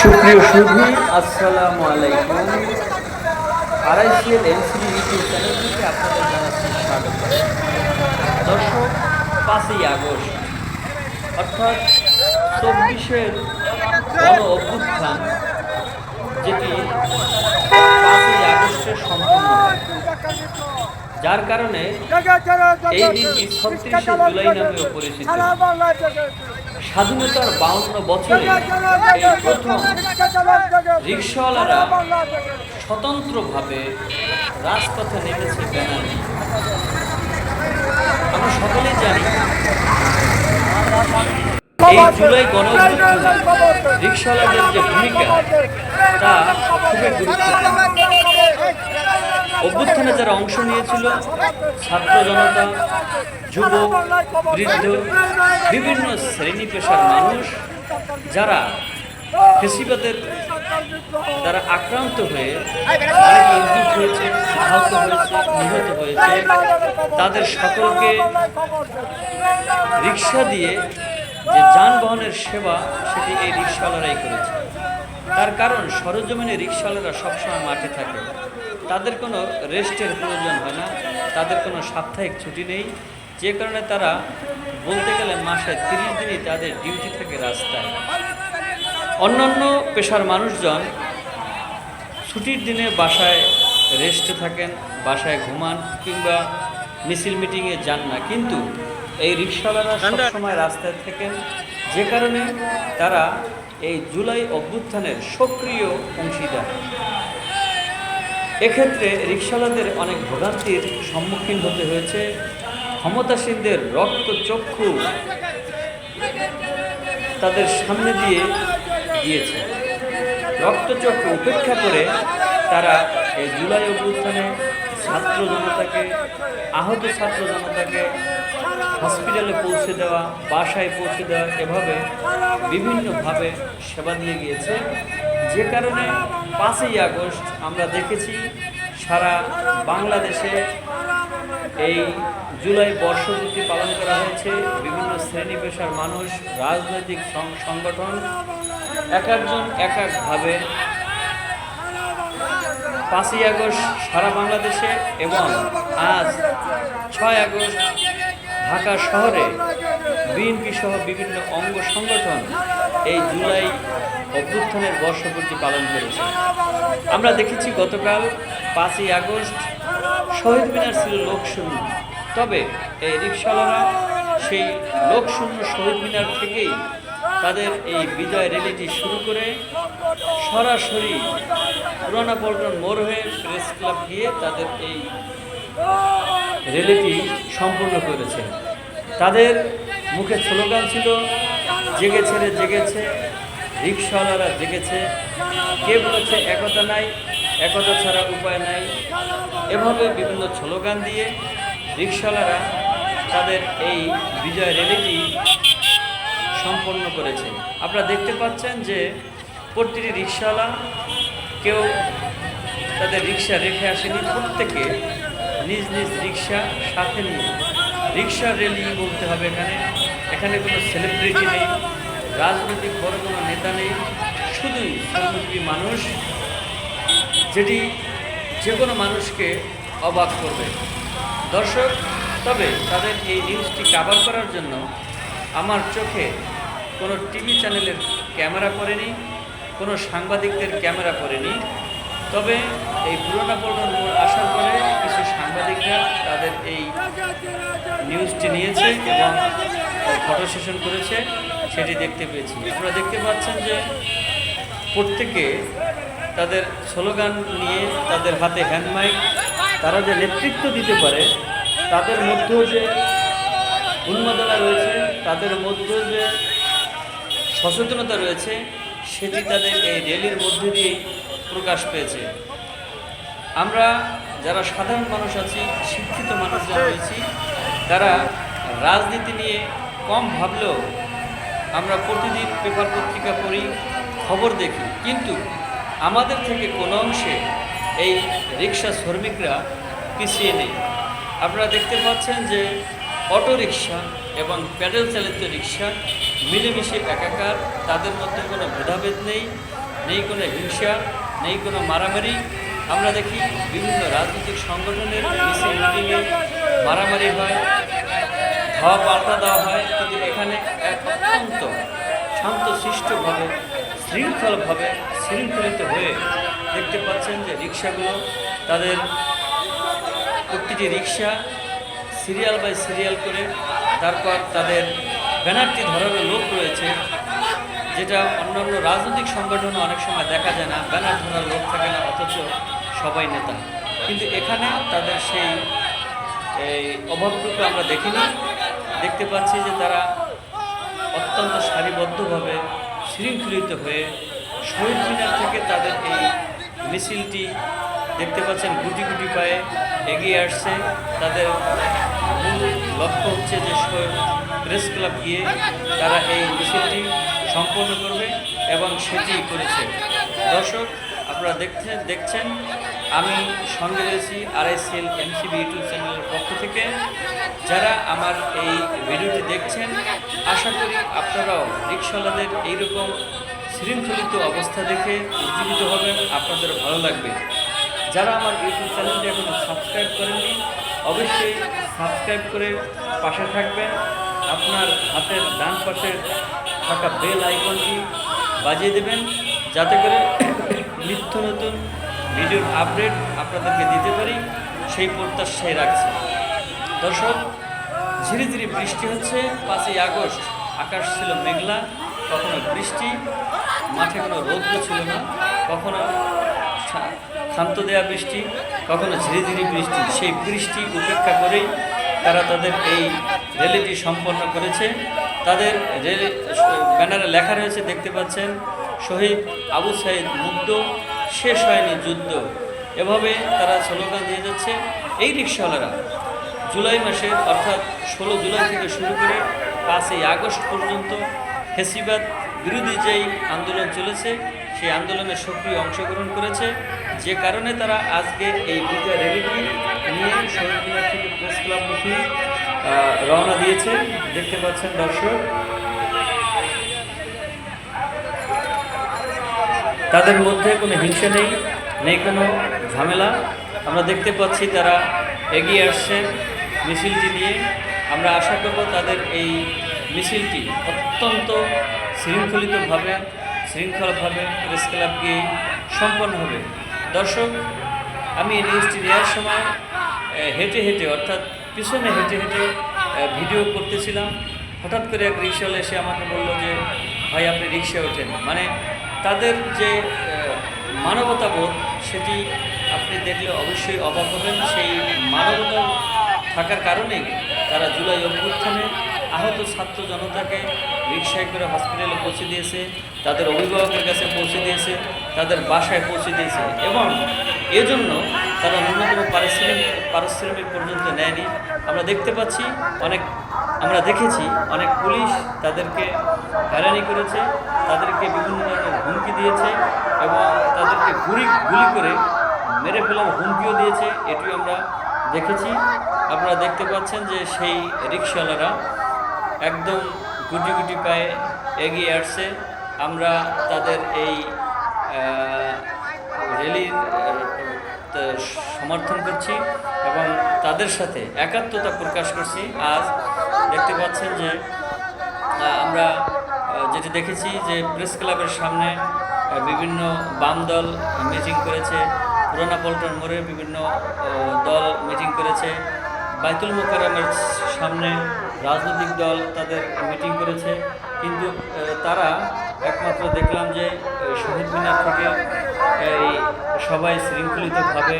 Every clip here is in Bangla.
সুপ্রিয় আলাইকুম। এমসিডি ইউটিউব চ্যানেল থেকে আপনাদের জানাচ্ছি স্বাগত। দর্শক, পাঁচই আগস্ট, অর্থাৎ চব্বিশের অভ্যুত্থান, যেটি পাঁচই আগস্টে সম্পন্ন যার কারণে এই দিনটি ছত্রিশে জুলাই নামেও পরিচিত। স্বাধীনতার বাউন্ন বছরে এই প্রথম রিক্সাওয়ালারা স্বতন্ত্রভাবে রাজপথে নেমেছে ব্যানার। আমরা সকলেই জানি এই জুলাই গণ রিক্সাওয়ালাদের যে ভূমিকা, তা খুবই গুরুত্বপূর্ণ অভ্যুত্থানে যারা অংশ নিয়েছিল, ছাত্র জনতা, যুবক, বৃদ্ধ, বিভিন্ন শ্রেণি পেশার মানুষ, যারা কৃষিবাদের তারা আক্রান্ত হয়ে অনেক হয়েছে, আহত হয়েছে, নিহত হয়েছে, তাদের সকলকে রিক্সা দিয়ে যে যানবাহনের সেবা, সেটি এই রিক্সাওয়ালারাই করেছে। তার কারণ সরজমিনে রিক্সাওয়ালারা সবসময় মাঠে থাকে। তাদের কোনো রেস্টের প্রয়োজন হয় না তাদের কোনো সাপ্তাহিক ছুটি নেই। যে কারণে তারা বলতে গেলে মাসে তিরিশ দিনই তাদের ডিউটি থাকে রাস্তায়। অন্যান্য পেশার মানুষজন ছুটির দিনে বাসায় রেস্টে থাকেন বাসায় ঘুমান কিংবা মিছিল মিটিংয়ে যান না। কিন্তু এই রিক্সাওয়ালারা সময় রাস্তায় থাকেন যে কারণে তারা এই জুলাই অভ্যুত্থানের সক্রিয় অংশীদার। এক্ষেত্রে রিক্সাওয়ালাদের অনেক ভোগান্তির সম্মুখীন হতে হয়েছে। ক্ষমতাসীনদের রক্তচক্ষু তাদের সামনে দিয়ে গিয়েছে। রক্তচক্ষু উপেক্ষা করে তারা এই জুলাই অভ্যুত্থানে ছাত্র জনতাকে, আহত ছাত্র জনতাকে হসপিটালে পৌঁছে দেওয়া, বাসায় পৌঁছে দেওয়া এভাবে বিভিন্নভাবে সেবা দিয়ে গিয়েছে। যে কারণে পাঁচই আগস্ট আমরা দেখেছি সারা বাংলাদেশে এই জুলাই বর্ষপূর্তি পালন করা হয়েছে। বিভিন্ন শ্রেণি পেশার মানুষ, রাজনৈতিক সংগঠন এক একজন এক একভাবে পাঁচই আগস্ট সারা বাংলাদেশে এবং আজ ছয় আগস্ট ঢাকা শহরে বিএনপি সহ বিভিন্ন অঙ্গ সংগঠন এই জুলাই অভ্যুত্থানের বর্ষপূর্তি পালন করেছে। আমরা দেখেছি গতকাল পাঁচই আগস্ট শহীদ মিনার ছিল লোকশূন্য। তবে এই রিক্সাওয়ালারা সেই লোকশূন্য শহীদ মিনার থেকেই তাদের এই বিজয় র্যালিটি শুরু করে সরাসরি পুরানা পল্টন মোড় হয়ে প্রেস ক্লাব গিয়ে তাদের এই র্যালিটি সম্পূর্ণ করেছে। তাদের মুখে স্লোগান ছিল জেগেছে রে জেগেছে রিক্সাওয়ালারা জেগেছে। কে বলেছে একতা নাই, একতা ছাড়া উপায় নাই। এভাবে বিভিন্ন স্লোগান দিয়ে রিক্সাওয়ালারা তাদের এই বিজয় র্যালিটি সম্পন্ন করেছে। আপনারা দেখতে পাচ্ছেন যে প্রতিটি রিক্সাওয়ালা কেউ তাদের রিক্সা রেখে আসেনি, প্রত্যেকে নিজ নিজ রিক্সা সাথে নিয়ে। রিক্সা র্যালি বলতে হবে এখানে। এখানে কোনো সেলিব্রিটি নেই, রাজনৈতিক বড় কোনো নেতা নেই, শুধুই শ্রমজীবী মানুষ, যেটি যে কোনো মানুষকে অবাক করবে। দর্শক, তবে তাদের এই নিউজটি কাভার করার জন্য আমার চোখে কোনো টিভি চ্যানেলের ক্যামেরা পড়েনি, কোনো সাংবাদিকদের ক্যামেরা পড়েনি। তবে এই পুরোনো মোড় আসার পরে সাংবাদিকরা তাদের এই নিউজটি নিয়েছে এবং ফটো সেশন করেছে, সেটি দেখতে পেয়েছি। আপনারা দেখতে পাচ্ছেন যে প্রত্যেকে তাদের স্লোগান নিয়ে তাদের হাতে হ্যান্ড মাইক তারা যে নেতৃত্ব দিতে পারে, তাদের মধ্যেও যে উন্মাদনা রয়েছে, তাদের মধ্যেও যে সচেতনতা রয়েছে, সেটি তাদের এই র্যালির মধ্যে দিয়েই প্রকাশ পেয়েছে। আমরা যারা সাধারণ মানুষ আছি, শিক্ষিত মানুষ যারা রয়েছি, তারা রাজনীতি নিয়ে কম ভাবলেও আমরা প্রতিদিন পেপার পত্রিকা পড়ি, খবর দেখি। কিন্তু আমাদের থেকে কোনো অংশে এই রিক্সা শ্রমিকরা পিছিয়ে নেই। আপনারা দেখতে পাচ্ছেন যে অটো রিক্সা এবং প্যাডেল চালিত রিক্সা মিলেমিশে একাকার, তাদের মধ্যে কোনো ভেদাভেদ নেই নেই কোনো হিংসা, নেই কোনো মারামারি আমরা দেখি বিভিন্ন রাজনৈতিক সংগঠনের মারামারি হয় ধাওয়া পাল্টা দেওয়া হয়। কিন্তু এখানে এক অত্যন্ত শান্তশিষ্টভাবে, শৃঙ্খলভাবে শৃঙ্খলিত হয়ে দেখতে পাচ্ছেন যে রিক্সাগুলো তাদের প্রতিটি রিক্সা সিরিয়াল বাই সিরিয়াল করে, তারপর তাদের ব্যানারটি ধরারও লোক রয়েছে। যেটা অন্যান্য রাজনৈতিক সংগঠনে অনেক সময় দেখা যায় না, ব্যানার ধরার লোক থাকে না, অথচ সবাই নেতা। কিন্তু এখানে তাদের সেই, এই অভাবটুকু আমরা দেখি না। দেখতে পাচ্ছি যে তারা অত্যন্ত সারিবদ্ধভাবে শৃঙ্খলিত হয়ে শহীদ মিনার থেকে তাদের এই মিছিলটি দেখতে পাচ্ছেন, গুটি গুটি পায়ে এগিয়ে আসছে। তাদের মূল লক্ষ্য হচ্ছে যে প্রেস ক্লাব গিয়ে তারা এই মিছিলটি সম্পন্ন করবে এবং সেটি করেছে। দর্শক, আপনারা দেখছেন দেখছেন, আমি সঙ্গে রয়েছি আরআইসিএল এমসিবি ইউটিউব চ্যানেলের পক্ষ থেকে। যারা আমার এই ভিডিওটি দেখছেন, আশা করি আপনারাও রিক্সাওয়ালাদের এইরকম শৃঙ্খলিত অবস্থা দেখে উজ্জীবিত হবেন, আপনাদের ভালো লাগবে। যারা আমার ইউটিউব চ্যানেলটি এখনও সাবস্ক্রাইব করেননি, অবশ্যই সাবস্ক্রাইব করে পাশে থাকবেন। আপনার হাতের ডান পাশে থাকা বেল আইকনটি বাজিয়ে দেবেন যাতে করে নিত্য নতুন ভিডিওর আপডেট আপনাদেরকে দিতে পারি, সেই প্রত্যাশায় রাখছি। দর্শক ধীরে ধীরে বৃষ্টি হচ্ছে, পাঁচই আগস্ট, আকাশ ছিল মেঘলা, কখনো বৃষ্টি, মাঠে কোনো রৌদ্র ছিল না, কখনো শান্ত দেয়া বৃষ্টি, কখনো ধীরে ধীরে বৃষ্টি, সেই বৃষ্টি উপেক্ষা করেই তারা তাদের এই র্যালিটি সম্পন্ন করেছে। তাদের রেল ব্যানারে লেখা রয়েছে, দেখতে পাচ্ছেন, শহীদ আবু সাইদ মুগ্ধ, শেষ হয়নি যুদ্ধ। এভাবে তারা স্লোগান দিয়ে যাচ্ছে। এই রিক্সাওয়ালারা জুলাই মাসে, অর্থাৎ ষোলো জুলাই থেকে শুরু করে পাঁচই আগস্ট পর্যন্ত ফেসিবাদ বিরোধী যেই আন্দোলন চলেছে, সেই আন্দোলনে সক্রিয় অংশগ্রহণ করেছে। যে কারণে তারা আজকে এই বিজয় র্যালিটি নিয়ে শহীদ মিনার থেকে প্রেস ক্লাবমুখী রওনা দিয়েছে। দেখতে পাচ্ছেন দর্শক। তাদের মধ্যে কোনো হিংসা নেই নেই কোনো ঝামেলা। আমরা দেখতে পাচ্ছি তারা এগিয়ে আসছেন মিছিলটি নিয়ে। আমরা আশা করব তাদের এই মিছিলটি অত্যন্ত শৃঙ্খলিতভাবে, শৃঙ্খলভাবে প্রেস ক্লাব গিয়ে সম্পন্ন হবে। দর্শক, আমি এই নিউজটি নেওয়ার সময় হেঁটে হেঁটে, অর্থাৎ পিছনে হেঁটে হেঁটে ভিডিও করতেছিলাম। হঠাৎ করে এক রিক্সাওয়ালা এসে আমাকে বলল যে, ভাই, আপনি রিক্সায় ওঠেন। মানে তাদের যে মানবতাবোধ, সেটি আপনি দেখলে অবশ্যই অবাক হবেন। সেই মানবতা থাকার কারণেই তারা জুলাই অভ্যুত্থানে আহত ছাত্র জনতাকে রিক্সায় করে হসপিটালে পৌঁছে দিয়েছে। তাদের অভিভাবকের কাছে পৌঁছে দিয়েছে। তাদের বাসায় পৌঁছে দিয়েছে। এবং এজন্য তারা ন্যূনতম পারিশ্রমিক পারিশ্রমিক পর্যন্ত নেয়নি। আমরা দেখতে পাচ্ছি অনেক, আমরা দেখেছি অনেক পুলিশ তাদেরকে হয়রানি করেছে, তাদেরকে বিভিন্ন ধরনের হুমকি দিয়েছে এবং তাদেরকে গুলি গুলি করে মেরে ফেলার হুমকিও দিয়েছে এটি আমরা দেখেছি। আপনারা দেখতে পাচ্ছেন যে সেই রিক্সাওয়ালারা একদম গুটি গুটি পায়ে এগিয়ে আসছে। আমরা তাদের এই ত- সমর্থন করছি এবং তাদের সাথে একাত্মতা প্রকাশ করছি। আজ দেখতে পাচ্ছেন যে আমরা যেটি দেখেছি যে প্রেস ক্লাবের সামনে বিভিন্ন বাম দল মিটিং করেছে, পুরানা পল্টন মোড়ে বিভিন্ন দল মিটিং করেছে, বাইতুল মোকারমের সামনে রাজনৈতিক দল তাদের মিটিং করেছে। কিন্তু তারা একমাত্র দেখলাম যে শহীদ মিনার থেকে এই সবাই শৃঙ্খলিতভাবে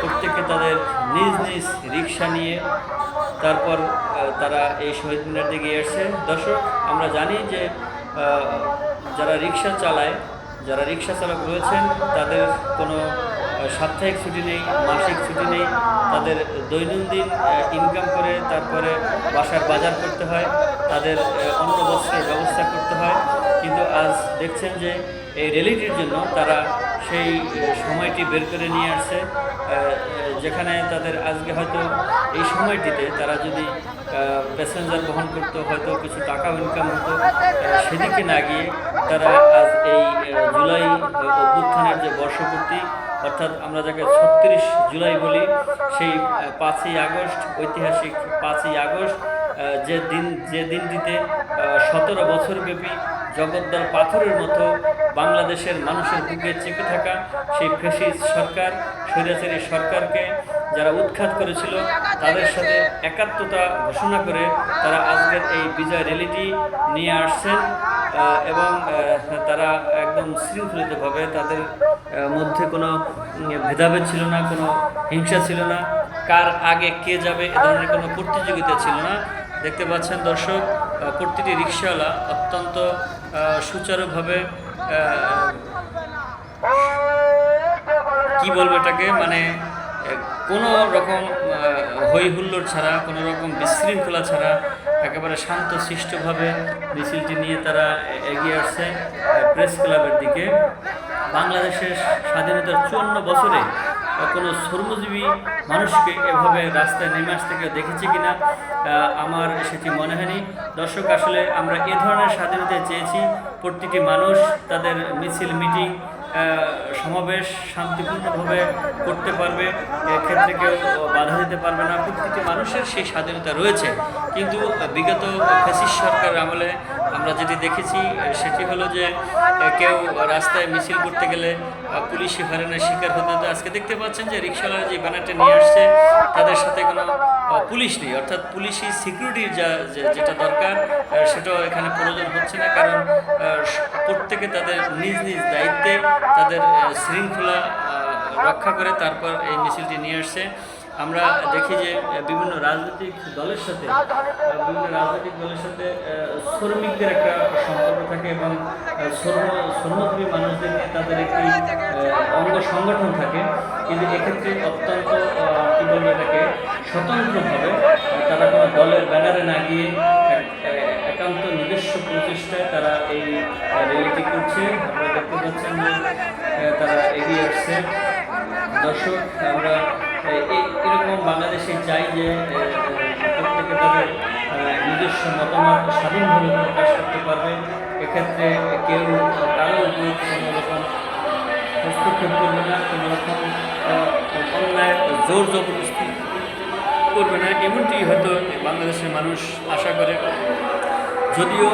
প্রত্যেকে তাদের নিজ নিজ রিক্সা নিয়ে তারপর তারা এই শহীদ মিনার দিকে এসছে। দর্শক, আমরা জানি যে যারা রিক্সা চালায়, যারা রিক্সা চালক রয়েছেন, তাদের কোনো সাপ্তাহিক ছুটি নেই, মাসিক ছুটি নেই। তাদের দৈনন্দিন ইনকাম করে তারপরে বাসার বাজার করতে হয়। তাদের অন্য বস্ত্রের ব্যবস্থা করতে হয়। কিন্তু আজ দেখছেন যে এই র্যালিটির জন্য তারা সেই সময়টি বের করে নিয়ে আসছে যেখানে তাদের আজকে হয়তো এই সময়টিতে তারা যদি প্যাসেঞ্জার বহন করতো, হয়তো কিছু টাকা ইনকাম হতো সেদিকে না গিয়ে তারা আজ এই জুলাই অভ্যুত্থানের যে বর্ষপূর্তি, অর্থাৎ আমরা যাকে ছত্রিশ জুলাই বলি, সেই পাঁচই আগস্ট, ঐতিহাসিক পাঁচই আগস্ট যে দিন, যে দিনটিতে সতেরো বছর ব্যাপী জগদ্দল পাথরের মতো বাংলাদেশের মানুষের বুকে চেপে থাকা সেই ফেসিস সরকার, স্বৈরাচারী সরকারকে যারা উৎখাত করেছিল, তাদের সাথে একাত্মতা ঘোষণা করে তারা আজকের এই বিজয় র্যালিটি নিয়ে আসছেন এবং তারা একদম শৃঙ্খলিতভাবে তাদের মধ্যে কোনো ভেদাভেদ ছিল না, কোনো হিংসা ছিল না। কার আগে কে যাবে এ ধরনের কোনো প্রতিযোগিতা ছিল না। দেখতে পাচ্ছেন দর্শক প্রতিটি রিক্সাওয়ালা অত্যন্ত সুচারুভাবে কি বলব এটাকে? মানে কোনো রকম হই হুল্লোড় ছাড়া, কোনো রকম বিশৃঙ্খলা ছাড়া, একেবারে শান্ত, সৃষ্টভাবে মিছিলটি নিয়ে তারা এগিয়ে আসছে প্রেস ক্লাবের দিকে। বাংলাদেশের স্বাধীনতার চুয়ান্ন বছরে আহ, কোনো শ্রমজীবী মানুষকে এভাবে রাস্তায় নেমে আসতে কেউ দেখেছে কিনা আমার সেটি মনে হয়নি। দর্শক আসলে আমরা এ ধরনের স্বাধীনতা চেয়েছি প্রতিটি মানুষ তাদের মিছিল মিটিং সমাবেশ শান্তিপূর্ণভাবে করতে পারবে এক্ষেত্রে কেউ বাধা দিতে পারবে না। প্রতিটি মানুষের সেই স্বাধীনতা রয়েছে। কিন্তু বিগত ফ্যাসিস সরকার আমলে আমরা যেটি দেখেছি, সেটি হলো যে কেউ রাস্তায় মিছিল করতে গেলে পুলিশি হয়রানির শিকার হতে হতো আজকে দেখতে পাচ্ছেন যে রিক্সাওয়ালারা যে ব্যানারটা নিয়ে আসছে, তাদের সাথে কোনো পুলিশ নেই। অর্থাৎ পুলিশি সিকিউরিটির যা যেটা দরকার সেটাও এখানে প্রয়োজন হচ্ছে না। কারণ প্রত্যেকে তাদের নিজ নিজ দায়িত্বে তাদের শৃঙ্খলা রক্ষা করে তারপর এই মিছিলটি নিয়ে আসছে। আমরা দেখি যে বিভিন্ন রাজনৈতিক দলের সাথে বিভিন্ন রাজনৈতিক দলের সাথে শ্রমিকদের একটা সম্পর্ক থাকে এবং শ্রম শ্রমজীবী মানুষদের নিয়ে তাদের একটি অঙ্গ সংগঠন থাকে। কিন্তু এক্ষেত্রে অত্যন্ত কি বলব এটাকে স্বতন্ত্রভাবে তারা কোনো দলের ব্যানারে না গিয়ে একান্ত নিজস্ব প্রচেষ্টায় তারা এই আহ, র্যালিটি করছে। আপনারা দেখতে পাচ্ছেন যে তারা এগিয়ে আসছে। দর্শক আমরা এরকম বাংলাদেশে চাই যে প্রত্যেকে তাদের নিজস্ব মতামত স্বাধীনভাবে প্রকাশ করতে পারবে, এক্ষেত্রে কেউ কারও উপর কোনো রকম হস্তক্ষেপ করবে না কোনো রকম অন্যায় জোর জবরদস্তি করবে না, এমনটি হয়তো বাংলাদেশের মানুষ আশা করে। যদিও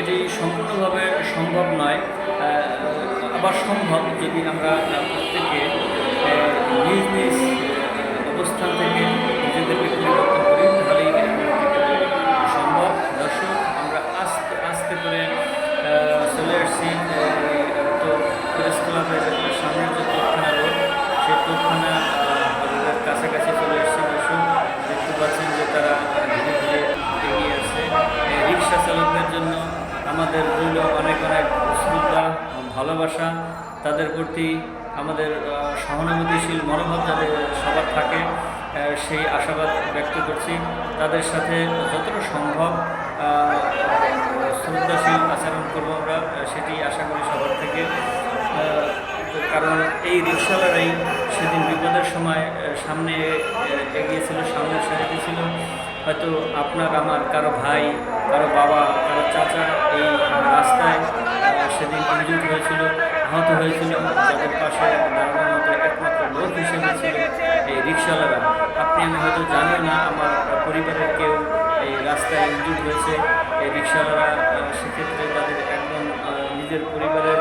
এটি সম্পূর্ণভাবে সম্ভব নয় আবার সম্ভব যদি আমরা প্রত্যেকে নিজ নিজ প্রেস ক্লাবের সামনের যে তোপখানা রোড সেই তোপখানা আহ, কাছাকাছি চলে এসেছি দর্শক দেখতে পাচ্ছেন যে তারা ধীরে ধীরে এগিয়ে আসছে রিক্সা চালকদের জন্য আমাদের রইল অনেক অনেক শ্রদ্ধা ভালোবাসা। তাদের প্রতি আমাদের সহানুভূতিশীল মনোভাব যাদের সবার থাকে। সেই আশাবাদ ব্যক্ত করছি। তাদের সাথে যতটা সম্ভব শ্রদ্ধাশীল আচরণ করব আমরা সেটি আশা করি সবার থেকে। কারণ এই রিক্সাওয়ালারাই সেদিন বিপদের সময় সামনে এগিয়েছিল, সামনের সারিতে ছিল। হয়তো আপনার, আমার, কারও ভাই, কারও বাবা, কারও চাচা এই রাস্তায় সেদিন ইনজুর হয়েছিল, আহত হয়েছিল। যাদের পাশে দাঁড়ানোর মতো একমাত্র লোক হিসেবে ছিল এই রিক্সাওয়ালারা। আপনি আমি হয়তো জানিও না, আমার পরিবারের কেউ এই রাস্তায় ইনজুর হয়েছে। এই রিক্সাওয়ালারা সেক্ষেত্রে তাদের একদম নিজের পরিবারের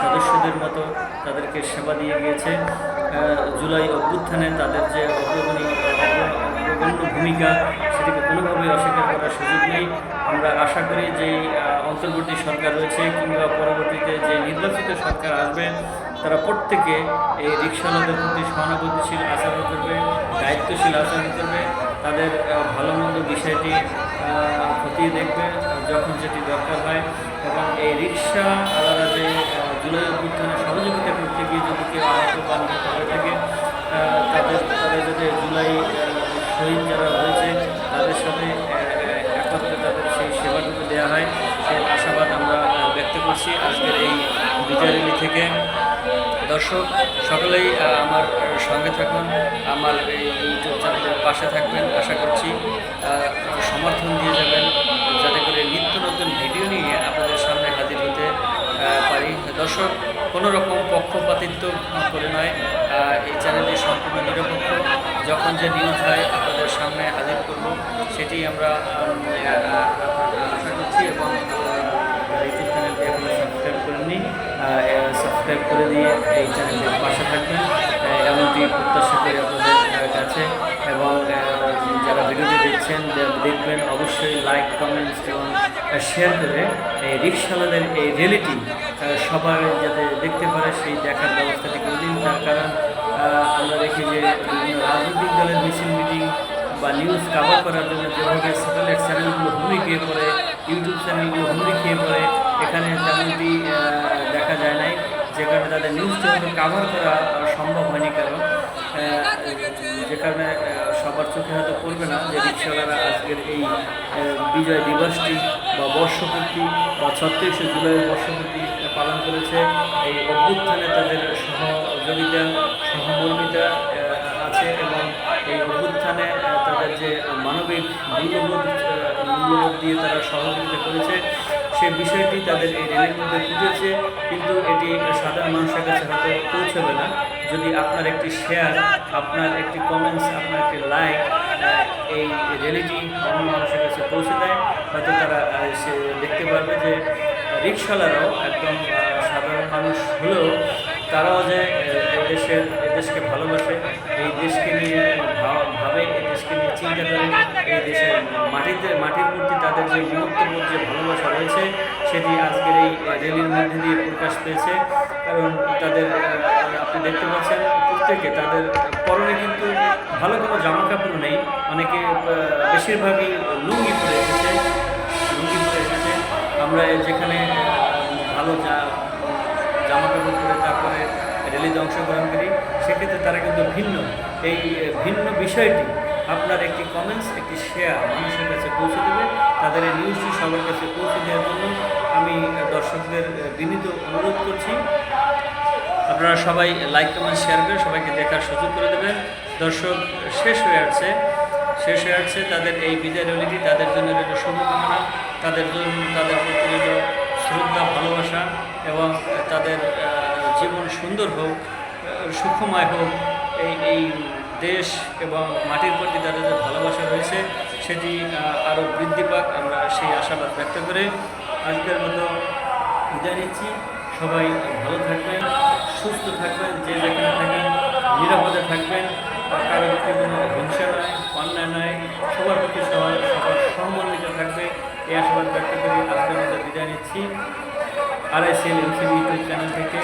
সদস্যদের মতো তাদেরকে সেবা দিয়ে গিয়েছে। জুলাই অভ্যুত্থানে তাদের যে অগ্রগণী অগ্র- অগ্রগণ্য ভূমিকা, সেটিকে কোনোভাবেই অস্বীকার করার সুযোগ নেই। আমরা আশা করি যে অন্তর্বর্তী সরকার রয়েছে কিংবা পরবর্তীতে যে নির্বাচিত সরকার আসবে, তারা প্রত্যেকে এই রিক্সাওয়ালাদের প্রতি সহানুভূতিশীল আচরণ করবে, দায়িত্বশীল আচরণ করবে, তাদের ভালো মন্দ বিষয়টি খতিয়ে দেখবে। যখন যেটি দরকার হয় এবং এই রিক্সা, আলাদা যে জুলাই অভ্যুত্থানে সহযোগিতা করতে গিয়ে যদি কেউ আহত বা নিহত হয়ে থাকে তাদের তাদের যাতে জুলাই শহীদ যারা হয়েছে, তাদের সাথে একত্রে তাদের সেই সেবাটুকু দেওয়া হয়, সেই আশাবাদ আমরা ব্যক্ত করছি। আজকের এই বিজয় থেকে দর্শক, সকলেই আমার সঙ্গে থাকুন, আমার এই ইউটিউব চ্যানেলের পাশে থাকবেন। আশা করছি সমর্থন দিয়ে যাবেন। নতুন ভিডিও নিয়ে আপনাদের সামনে হাজির হতে পারি। দর্শক কোনো রকম পক্ষপাতিত্ব করে নয় এই চ্যানেলটি সম্পূর্ণ নিরপেক্ষ। যখন যে নিউজ হয়, আপনাদের সামনে হাজির করব, সেটি আমরা আশা করছি এবং ইউটিউব চ্যানেলটি এখনও সাবস্ক্রাইব করেননি সাবস্ক্রাইব করে দিয়ে এই চ্যানেলটির পাশে থাকবেন এমনটি প্রত্যাশা করি আপনাদের কাছে। এবং দে- দেখবেন অবশ্যই লাইক কমেন্টস এবং শেয়ার করে এই রিক্সাওয়ালাদের এই রিয়েলিটি সবাই যাতে দেখতে পারে সেই দেখার ব্যবস্থাটি করে দিন তার কারণ আমরা দেখি যে বিভিন্ন রাজনৈতিক দলের মিছিল মিটিং বা নিউজ কাভার করার জন্য যেভাবে স্যাটেলাইট চ্যানেলগুলো হুমড়ি খেয়ে পড়ে ইউটিউব চ্যানেলগুলো হুমড়ি খেয়ে পড়ে, এখানে তেমনটি দেখা যায় নাই। যে কারণে তাদের নিউজটা কাভার করা সম্ভব হয়নি কারণ যে কারণে সবার চোখে হয়তো পড়বে না যে রিক্সাওয়ালারা আজকের এই বিজয় দিবসটি বা বর্ষপূর্তি বা ছত্রিশে জুলাই বর্ষপূর্তি পালন করেছে। এই অভ্যুত্থানে তাদের সহযোগিতা, সহমর্মিতা আছে এবং এই অভ্যুত্থানে তাদের যে মানবিক মূল্যবোধ মূল্যবোধ দিয়ে তারা সহযোগিতা করেছে, সে বিষয়টি তাদের এই রেলের মধ্যে ফুটেছে। কিন্তু এটি সাধারণ মানুষের কাছে হয়তো পৌঁছবে না। যদি আপনার একটি শেয়ার আপনার একটি কমেন্টস আপনার একটি লাইক এই রেলিটি অন্য মানুষের কাছে পৌঁছে দেয়, হয়তো তারা সে দেখতে পারবে যে রিক্সাওয়ালারাও একদম সাধারণ মানুষ হলেও তারাও যে দেশের দেশকে ভালোবাসে, এই দেশকে নিয়ে ভাবে এই দেশকে নিয়ে চিন্তা করে, এই দেশের মাটিতে, মাটির প্রতি তাদের যে মুহূর্তবোধ যে ভালোবাসা রয়েছে, সেটি আজকের এই র্যালির মধ্যে দিয়ে প্রকাশ পেয়েছে। কারণ তাদের আপনি দেখতে পাচ্ছেন প্রত্যেকে তাদের পরনে কিন্তু ভালো কোনো জামা কাপড় নেই। অনেকে বেশিরভাগই লুঙ্গি পরে এসেছে, লুঙ্গি পরে এসেছে। আমরা যেখানে ভালো যা জামা কাপড় পরে তারপরে র্যালিতে অংশগ্রহণ করি, সেক্ষেত্রে তারা কিন্তু ভিন্ন। এই ভিন্ন বিষয়টি আপনার একটি কমেন্টস একটি শেয়ার মানুষের কাছে পৌঁছে দেবে। তাদের এই নিউজটি সবার কাছে পৌঁছে দেওয়ার জন্য আমি দর্শকদের বিনীত অনুরোধ করছি। আপনারা সবাই লাইক কমেন্ট শেয়ার করে সবাইকে দেখার সুযোগ করে দেবেন। দর্শক শেষ হয়ে আসছে। শেষ হয়ে আসছে তাদের এই বিজয় র্যালিটি তাদের জন্য রইল শুভকামনা। তাদের জন্য তাদের প্রতি রইল শ্রদ্ধা, ভালোবাসা এবং তাদের জীবন সুন্দর হোক সুখময় হোক। এই এই দেশ এবং মাটির প্রতি তাদের যে ভালোবাসা রয়েছে সেটি আরও বৃদ্ধি পাক। আমরা সেই আশাবাদ ব্যক্ত করে আজকের মতো বিদায় নিচ্ছি। সবাই ভালো থাকবেন। সুস্থ থাকবেন, যে যেখানে থাকেন, নিরাপদে থাকবেন। কারোর প্রতি কোনো হিংসা নয় অন্যায় নয় সবার প্রতি সবাই সবার সম্মানিত থাকবে। এই আশাবাদ ব্যক্ত করে আজকের মধ্যে বিদায় নিচ্ছি। R S L YouTube channel থেকে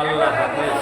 আল্লাহ হাফেজ।